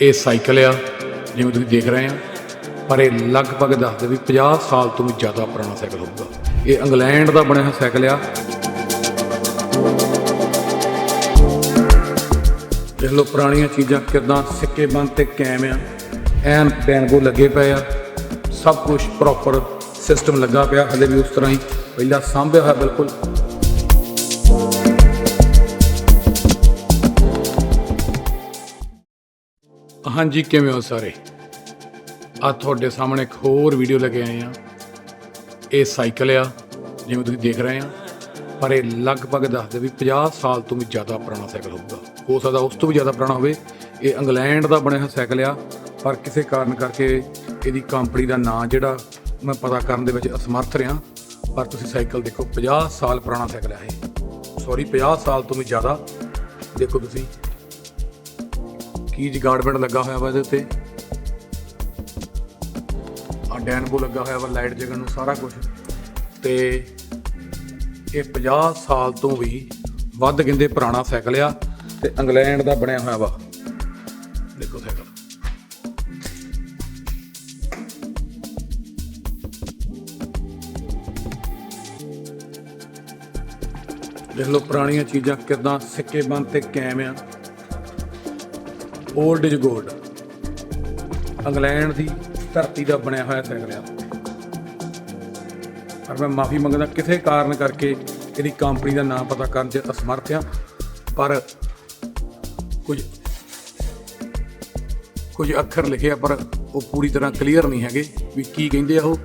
ਇਹ ਸਾਈਕਲ ਆ, ਜਿਵੇਂ ਤੁਸੀਂ ਦੇਖ ਰਹੇ ਆ, ਪਰ ਇਹ ਲਗਭਗ ਦੱਸਦੇ ਵੀ 50 ਸਾਲ ਤੋਂ ਵੀ ਜ਼ਿਆਦਾ ਪੁਰਾਣਾ ਸਾਈਕਲ ਹੋਊਗਾ। ਇਹ ਇੰਗਲੈਂਡ ਦਾ ਬਣਿਆ ਹੋਇਆ ਸਾਈਕਲ ਆ। ਦੇਖ ਲਓ ਪੁਰਾਣੀਆਂ ਚੀਜ਼ਾਂ ਕਿਦਾਂ ਸਿੱਕੇ ਬੰਦ ਤੇ ਕੈਮ ਆ, ਐਨ ਬੈਨਗੋ ਲੱਗੇ ਪਏ ਆ, ਸਭ ਕੁਝ ਪ੍ਰੋਪਰ ਸਿਸਟਮ ਲੱਗਾ ਪਿਆ, ਹਲੇ ਵੀ ਉਸ ਤਰ੍ਹਾਂ ਹੀ, ਪਹਿਲਾਂ ਸਾਂਭਿਆ ਹੋਇਆ ਬਿਲਕੁਲ। ਹਾਂਜੀ, ਕਿਵੇਂ ਹੋ ਸਾਰੇ? ਆ ਤੁਹਾਡੇ ਸਾਹਮਣੇ ਇੱਕ ਹੋਰ ਵੀਡੀਓ ਲੈ ਕੇ ਆਏ ਆ ਇਹ ਸਾਈਕਲ ਆ, ਜਿਵੇਂ ਤੁਸੀਂ ਦੇਖ ਰਹੇ ਆ ਪਰ ਇਹ ਲਗਭਗ ਦੱਸਦੇ ਵੀ 50 ਸਾਲ ਤੋਂ ਵੀ ਜ਼ਿਆਦਾ ਪੁਰਾਣਾ ਸਾਈਕਲ ਹੋਊਗਾ। ਹੋ ਸਕਦਾ ਉਸ ਤੋਂ ਵੀ ਜ਼ਿਆਦਾ ਪੁਰਾਣਾ ਹੋਵੇ। ਇਹ ਇੰਗਲੈਂਡ ਦਾ ਬਣਿਆ ਹੋਇਆ ਸਾਈਕਲ ਆ। ਪਰ ਕਿਸੇ ਕਾਰਨ ਕਰਕੇ ਇਹਦੀ ਕੰਪਨੀ ਦਾ ਨਾਂ ਜਿਹੜਾ ਮੈਂ ਪਤਾ ਕਰਨ ਦੇ ਵਿੱਚ ਅਸਮਰਥ ਰਿਹਾ। ਪਰ ਤੁਸੀਂ ਸਾਈਕਲ ਦੇਖੋ 50 ਸਾਲ ਪੁਰਾਣਾ ਸਾਈਕਲ ਆ ਇਹ। ਸੌਰੀ 50 ਸਾਲ ਤੋਂ ਵੀ ਜ਼ਿਆਦਾ। ਦੇਖੋ ਤੁਸੀਂ। ਕੀ ਜਗਾੜਬੈਂਡ ਲੱਗਾ ਹੋਇਆ ਵਾ ਇਹਦੇ ਉੱਤੇ? ਆ ਡੈਨਬੋ ਲੱਗਾ ਹੋਇਆ ਵਾ ਲਾਈਟ ਜਗਣ ਨੂੰ ਸਾਰਾ ਕੁਝ ਤੇ ਇਹ 50 ਸਾਲ ਤੋਂ ਵੀ ਵੱਧ ਕਹਿੰਦੇ ਪੁਰਾਣਾ ਸਾਈਕਲ ਆ ਤੇ ਇੰਗਲੈਂਡ ਦਾ ਬਣਿਆ ਹੋਇਆ ਵਾ। ਦੇਖੋ ਸਾਈਕਲ। ਦੇਖ ਲਓ ਪੁਰਾਣੀਆਂ ਚੀਜ਼ਾਂ ਕਿਦਾਂ ਸਿੱਕੇ ਬੰਦ ਤੇ ਕੈਮ ਆ। 올ਡ ਇਜ਼ ਗੋਲਡ ਇੰਗਲੈਂਡ ਦੀ ਧਰਤੀ ਦਾ ਬਣਿਆ ਹੋਇਆ ਸਾਈਕਲ ਪਰ ਮੈਂ ਮਾਫੀ ਮੰਗਦਾ ਕਿਸੇ ਕਾਰਨ ਕਰਕੇ ਇਹਦੀ ਕੰਪਨੀ ਦਾ ਨਾਮ ਪਤਾ ਕਰਨ 'ਚ ਅਸਮਰਥ ਆ। ਪਰ ਕੁਝ ਕੁਝ ਅੱਖਰ ਲਿਖਿਆ ਪਰ ਉਹ ਪੂਰੀ ਤਰ੍ਹਾਂ ਕਲੀਅਰ ਨਹੀਂ ਹੈਗੇ ਵੀ ਕੀ ਕਹਿੰਦੇ ਆ ਉਹ।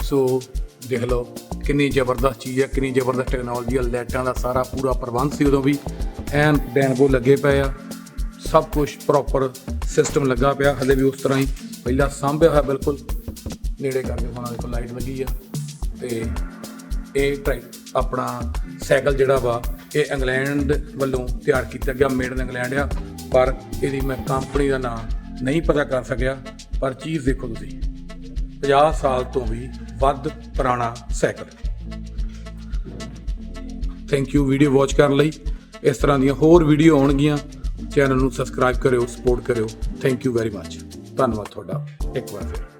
ਸੋ ਦੇਖ ਲਓ ਕਿੰਨੀ ਜ਼ਬਰਦਸਤ ਚੀਜ਼ ਹੈ ਕਿੰਨੀ ਜ਼ਬਰਦਸਤ ਟੈਕਨੋਲੋਜੀ ਆ। ਲਾਈਟਾਂ ਦਾ ਸਾਰਾ ਪੂਰਾ ਪ੍ਰਬੰਧ ਸੀ ਉਦੋਂ ਵੀ। ਐਨ ਡੈਨਬੋ ਲੱਗੇ ਪਏ ਆ। ਸਭ ਕੁਝ ਪ੍ਰੋਪਰ ਸਿਸਟਮ ਲੱਗਾ ਪਿਆ ਹਲੇ ਵੀ ਉਸ ਤਰ੍ਹਾਂ ਹੀ। ਪਹਿਲਾਂ ਸਾਂਭਿਆ ਹੋਇਆ ਬਿਲਕੁਲ, ਨੇੜੇ ਕਰਕੇ ਹੁਣ ਦੇਖੋ ਲਾਈਟ ਲੱਗੀ ਆ। ਤੇ ਇਹ ਟਰੈਕ ਆਪਣਾ ਸਾਈਕਲ ਜਿਹੜਾ ਵਾ, ਇਹ ਇੰਗਲੈਂਡ ਵੱਲੋਂ ਤਿਆਰ ਕੀਤਾ ਗਿਆ ਮੇਡ ਇਨ ਇੰਗਲੈਂਡ ਆ। ਪਰ ਇਹਦੀ ਮੈਂ ਕੰਪਨੀ ਦਾ ਨਾਮ ਨਹੀਂ ਪਤਾ ਕਰ ਸਕਿਆ, ਪਰ ਚੀਜ਼ ਦੇਖੋ ਤੁਸੀਂ। 50 ਸਾਲ ਤੋਂ ਵੀ ਵੱਧ ਪੁਰਾਣਾ cycle. Thank you video watch ਕਰਨ ਲਈ। ਇਸ ਤਰ੍ਹਾਂ ਦੀਆਂ ਹੋਰ ਵੀਡੀਓ ਆਉਣਗੀਆਂ। ਚੈਨਲ ਨੂੰ ਸਬਸਕ੍ਰਾਈਬ ਕਰਿਓ ਸਪੋਰਟ ਕਰਿਓ ਥੈਂਕ ਯੂ ਵੈਰੀ ਮੱਚ ਧੰਨਵਾਦ ਤੁਹਾਡਾ ਇੱਕ ਵਾਰ ਫਿਰ